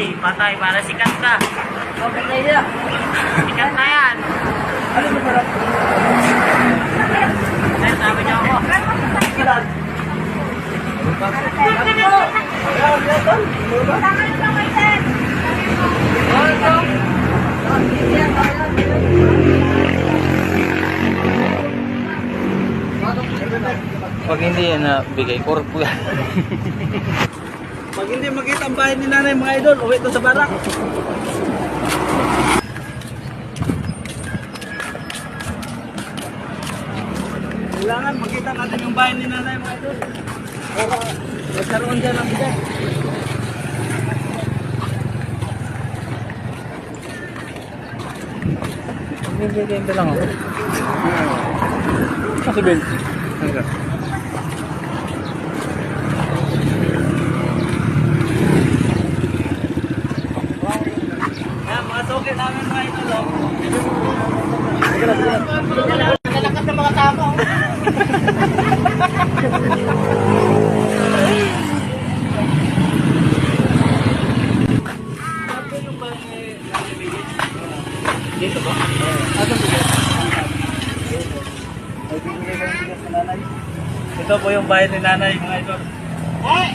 Patay, patay, para sikat ka. Okay na. Sikat na yan. Ano ba pala? Sir, sabi niyo ako. Pag hindi yan na bigay, korpo yan. Pag hindi makita ang bahay ni nanay mga idol, uwi to sa barak. Kailangan makita natin yung bahay ni nanay mga idol. Para magkaroon dyan ng bigay. Bigay ko lang ako. Kasi Ben. Yan, mga suki namin mga idol. oh. Nalakas ng mga tao. Dito ba? Ano. Ito po yung bahay ni nanay mga idol. Eh,